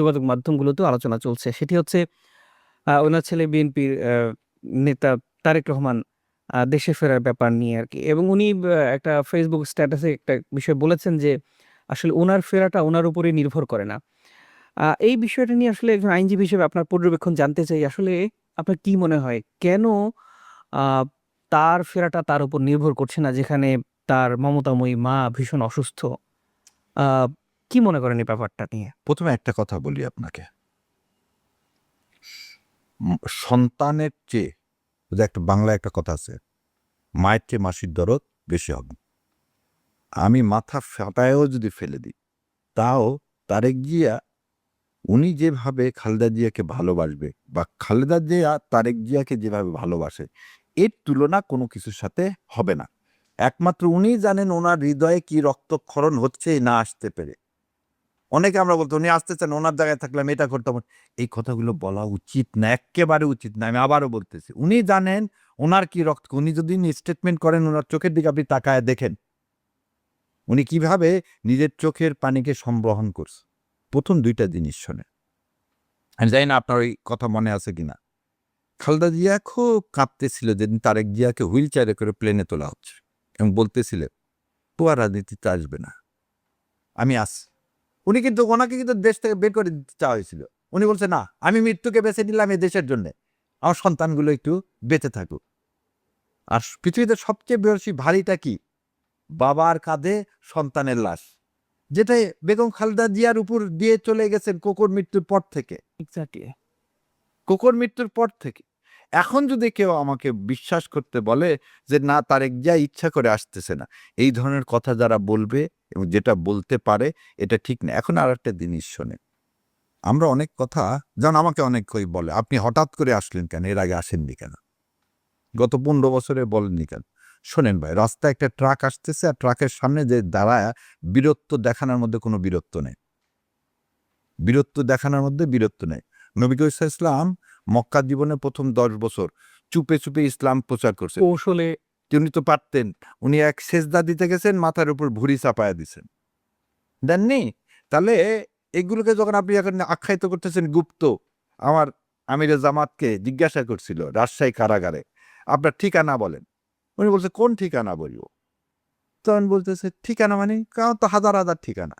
যোগাযোগ মাধ্যমগুলোতেও আলোচনা চলছে। সেটি হচ্ছে ওনার ছেলে বিএনপির নেতা তারেক রহমান দেশে ফেরার ব্যাপার নিয়ে আর কি এবং উনি একটা ফেসবুক স্ট্যাটাসে একটা বিষয় বলেছেন যে, আসলে ওনার ফেরাটা ওনার উপরে নির্ভর করে না। এই বিষয়টা নিয়ে আসলে একজন আইনজীবী হিসেবে আপনার পর্যবেক্ষণ জানতে চাই, আসলে আপনার কি মনে হয়? কেন তার ফেরাটা তার উপর নির্ভর করছে না, যেখানে তার মমতাময়ী মা ভীষণ অসুস্থ? কি মনে করেন এই ব্যাপারটা নিয়ে? প্রথমে একটা কথা বলি আপনাকে। সন্তানের চেয়ে একটা বাংলা একটা কথা আছে, মায়ের চেয়ে মাসির দরদ বেশি হবে। আমি মাথা ফাটায়ও যদি ফেলে দিই, তাও তারেক জিয়া, উনি যেভাবে খালেদা জিয়াকে ভালোবাসবে বা খালেদা জিয়া তারেক জিয়াকে যেভাবে ভালোবাসে, এর তুলনা কোনো কিছুর সাথে হবে না। একমাত্র উনি জানেন ওনার হৃদয়ে কি রক্তক্ষরণ হচ্ছে না আসতে পেরে। অনেকে আমরা বলতো উনি আসতে চান, ওনার জায়গায় থাকলাম এটা করতাম। এই কথাগুলো বলা উচিত না একেবারে উচিত না। আমি আবারও বলতেছি, উনি জানেন ওনার কি রক্ত, উনি যদি স্টেটমেন্ট করেন, ওনার চোখের দিকে আপনি তাকায় দেখেন। উনি কীভাবে নিজের চোখের পানিকে সম্বহন করছে। প্রথম দুইটা জিনিস শোনে আমি জানি না আপনার ওই কথা মনে আছে কিনা। খালদা জিয়া খুব কাঁপতেছিল যেদিন তারেক জিয়াকে হুইল চেয়ারে করে প্লেনে তোলা হচ্ছে এবং বলতেছিলেন পুয়া রাজনীতিতে আসবে না। আমি আসি উনি কিন্তু ওনাকে কিন্তু দেশ থেকে বের করে দিতে চাওয়া হয়েছিল। উনি বলছে না আমি মৃত্যুকে বেছে নিলাম এই দেশের জন্য। আমার সন্তানগুলো একটু বেঁচে থাকুক। আর পৃথিবীতে সবচেয়ে বেশি ভারীটা কি? বাবার কাঁধে সন্তানের লাশ। যেটা বেগম খালেদা জিয়ার উপর দিয়ে চলে গেছেন কোকর মৃত্যুর পর থেকে। কোকর মৃত্যুর পর থেকে। এখন যদি কেউ আমাকে বিশ্বাস করতে বলে যে, না, তারেক যা ইচ্ছা করে আসতেছে না। এই ধরনের কথা যারা বলবে এবং যেটা বলতে পারে, এটা ঠিক না। এখন আর একটা জিনিস শোনে আমরা অনেক কথা, যেমন আমাকে অনেক কই বলে, আপনি হঠাৎ করে আসলেন কেন? এর আগে আসেননি কেন? গত পনেরো বছরে বলেননি কেন? শোনেন ভাই, রাস্তায় একটা ট্রাক আসতেছে আর ট্রাকের সামনে যে দাঁড়ায়, বীরত্ব দেখানোর মধ্যে কোনো বীরত্ব নেই। বীরত্ব দেখানোর মধ্যে বীরত্ব নেই। নবী ইসলাম মক্কা জীবনে প্রথম দশ বছর চুপে চুপে ইসলাম প্রচার করছে। কৌশলে উনি তো পারতেন উনি এক সেজদা দিতে গেছেন মাথার উপর ভুড়ি চাপায়া দিছেন। দেননি তাহলে এগুলোকে যখন আপনি এখন আখ্যায়িত করতেছেন গুপ্ত আমার আমিরে জামাতকে জিজ্ঞাসা করছিল রাজশাহী কারাগারে আপনার ঠিকানা বলেন। উনি বলছে কোন ঠিকানা বলব তখন বলতেছে ঠিকানা মানে? কারণ তো হাজার হাজার ঠিকানা।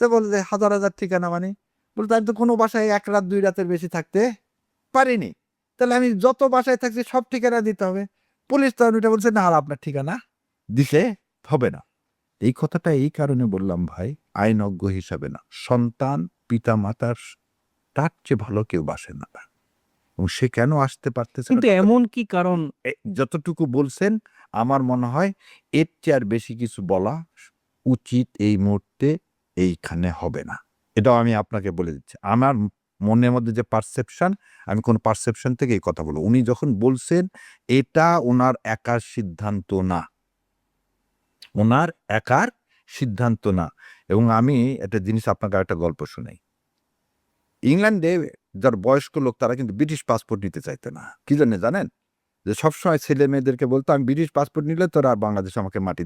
তো বলছে হাজার হাজার ঠিকানা মানে? বলতে আমি তো কোনো বাসায় এক রাত দুই রাতের বেশি থাকতে? পারিনি। তাহলে আমি যত বাসায় থাকছি সব ঠিকানা দিতে হবে। পুলিশ তখন এটা বলছে না আর আপনার ঠিকানা দিতে হবে না। এই কথাটা এই কারণে বললাম ভাই আইনজ্ঞ হিসাবে না সন্তান পিতা মাতার তার চেয়ে ভালো কেউ বাসে না। এবং সে কেন আসতে পারতেছে কিন্তু এমন কি কারণ? যতটুকু বলছেন আমার মনে হয় এর চেয়ে আর বেশি কিছু বলা উচিত এই মুহূর্তে এইখানে হবে না। এটাও আমি আপনাকে বলে দিচ্ছি। আমার মনের মধ্যে যে পারসেপশন আমি কোন পারসেপশন থেকে এই কথা বলব। উনি যখন বলছেন, এটা ওনার একার সিদ্ধান্ত না। ওনার একার সিদ্ধান্ত না। এবং আমি একটা জিনিস আপনাকে একটা গল্প শোনাই। ইংল্যান্ডে যার বয়স্ক লোক, তারা কিন্তু ব্রিটিশ পাসপোর্ট নিতে চাইতো না। কি জন্য জানেন? যে সবসময় ছেলে মেয়েদেরকে বলতো, আমি ব্রিটিশ পাসপোর্ট নিলে তোরা আর বাংলাদেশ আমাকে মাটি